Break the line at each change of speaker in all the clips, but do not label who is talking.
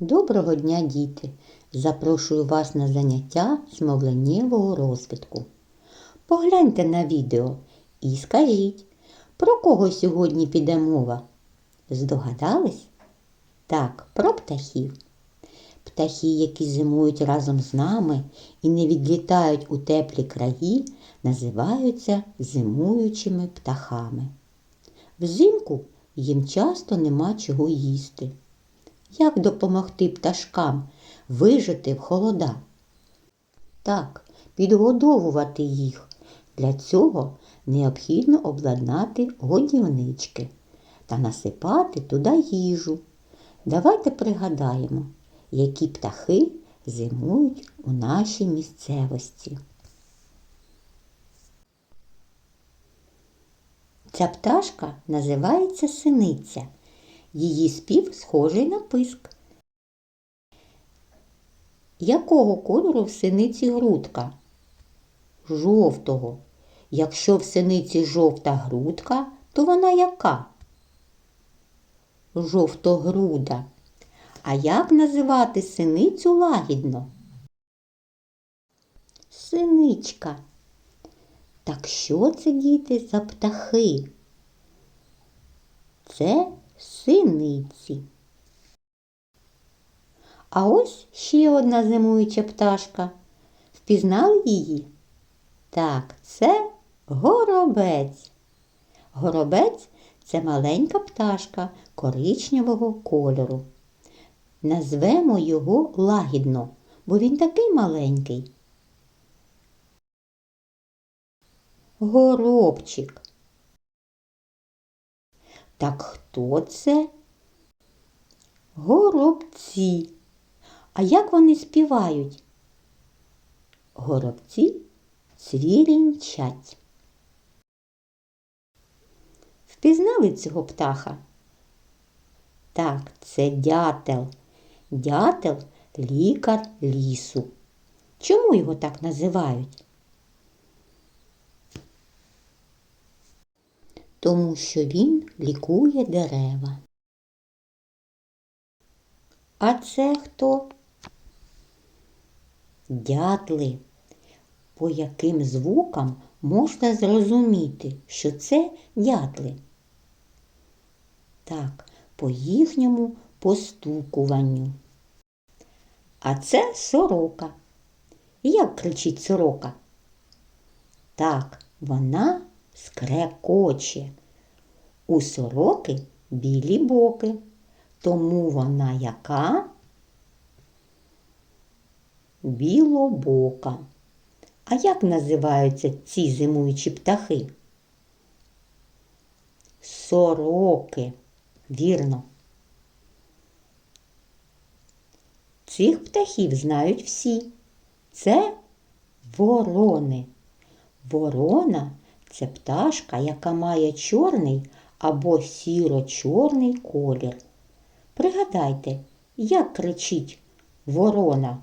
Доброго дня, діти! Запрошую вас на заняття з розвитку. Погляньте на відео і скажіть, про кого сьогодні піде мова? Здогадались? Так, про птахів. Птахи, які зимують разом з нами і не відлітають у теплі краї, називаються зимуючими птахами. Взимку їм часто нема чого їсти. Як допомогти пташкам вижити в холода? Так, підгодовувати їх. Для цього необхідно обладнати годівнички та насипати туди їжу. Давайте пригадаємо, які птахи зимують у нашій місцевості. Ця пташка називається синиця. Її спів схожий на писк. Якого кольору в синиці грудка? Жовтого. Якщо в синиці жовта грудка, то вона яка? Жовтогруда. А як називати синицю лагідно? Синичка. Так що це діти за птахи? Це синиці. А ось ще одна зимуюча пташка. Впізнали її? Так, це горобець. Горобець це маленька пташка коричневого кольору. Назвемо його лагідно, бо він такий маленький. Горобчик. Так хто це? Горобці. А як вони співають? Горобці цвірінчать. Впізнали цього птаха? Так, це дятел. Дятел лікар лісу. Чому його так називають? Тому що він лікує дерева. А це хто? Дятли, по яким звукам можна зрозуміти, що це дятли. Так, по їхньому постукуванню. А це сорока. Як кричить сорока? Так, вона скрекоче. У сороки білі боки, тому вона яка? Білобока. А як називаються ці зимуючі птахи? Сороки. Вірно. Цих птахів знають всі. Це ворони. Ворона це пташка, яка має чорний або сіро-чорний колір. Пригадайте, як кричить ворона.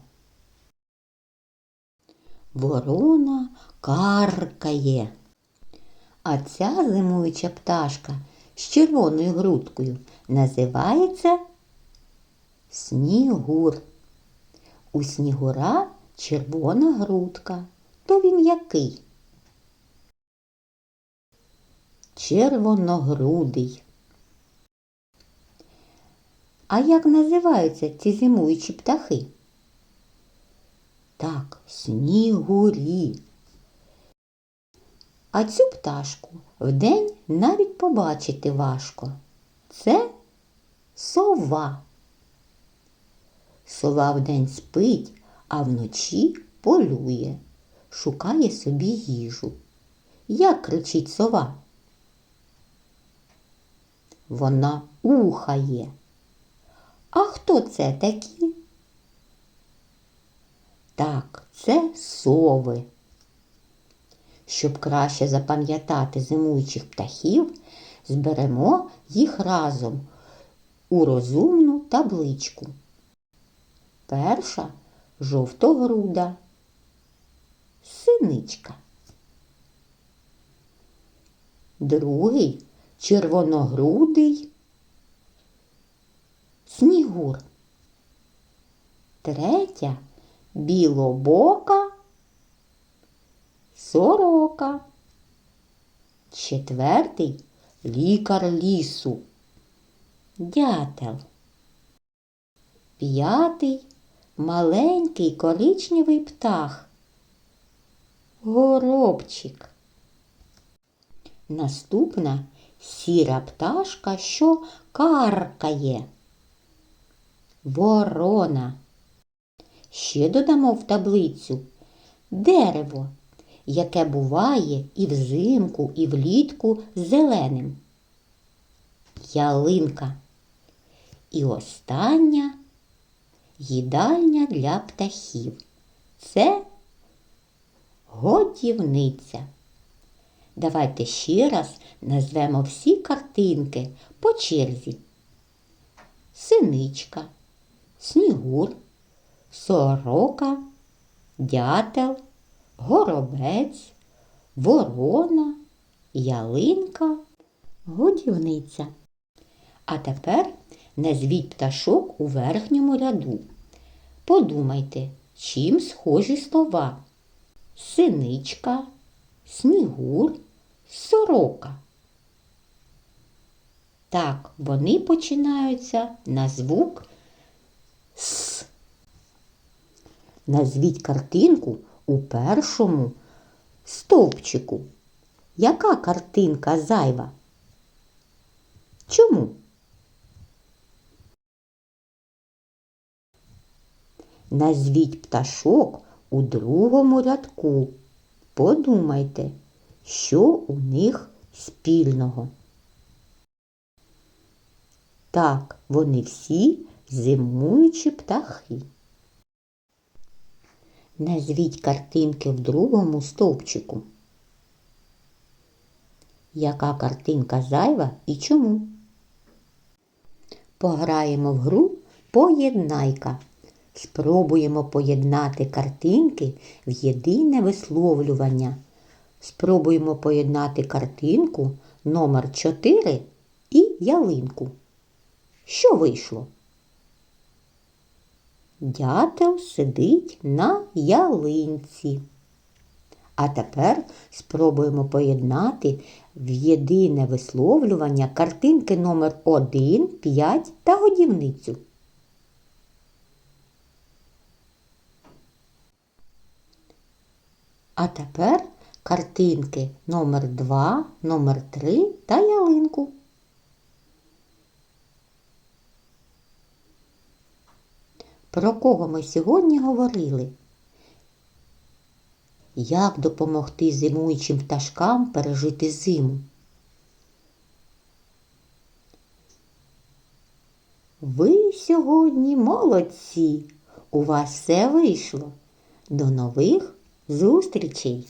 Ворона каркає. А ця зимуюча пташка з червоною грудкою називається снігур. У снігура червона грудка. То він який? Червоногрудий. А як називаються ці зимуючі птахи? Так, снігурі. А цю пташку вдень навіть побачити важко. Це сова. Сова вдень спить, а вночі полює, шукає собі їжу. Як кричить сова? Вона ухає. А хто це такі? Так, це сови. Щоб краще запам'ятати зимуючих птахів, зберемо їх разом у розумну табличку. Перша жовтогруда, синичка. Другий червоногрудий снігур. Третя білобока сорока. Четвертий лікар лісу. Дятел. П'ятий маленький коричневий птах. Горобчик. Наступна сіра пташка, що каркає. Ворона. Ще додамо в таблицю дерево, яке буває і взимку, і влітку зеленим. Ялинка. І остання їдальня для птахів. Це годівниця. Давайте ще раз назвемо всі картинки по черзі. Синичка, снігур, сорока, дятел, горобець, ворона, ялинка, годівниця. А тепер назвіть пташок у верхньому ряду. Подумайте, чим схожі слова? Синичка, снігур, сорока. Так, вони починаються на звук С. Назвіть картинку у першому стовпчику. Яка картинка зайва? Чому? Назвіть пташок у другому рядку. Подумайте, що у них спільного. Так, вони всі зимуючі птахи. Назвіть картинки в другому стовпчику. Яка картинка зайва і чому? Пограємо в гру Поєднайка. Спробуємо поєднати картинки в єдине висловлювання. Спробуємо поєднати картинку номер 4 і ялинку. Що вийшло? Дятел сидить на ялинці. А тепер спробуємо поєднати в єдине висловлювання картинки номер 1, 5 та годівницю. А тепер картинки номер 2, номер 3 та ялинку. Про кого ми сьогодні говорили? Як допомогти зимуючим пташкам пережити зиму? Ви сьогодні молодці! У вас все вийшло. До нових зустрічей!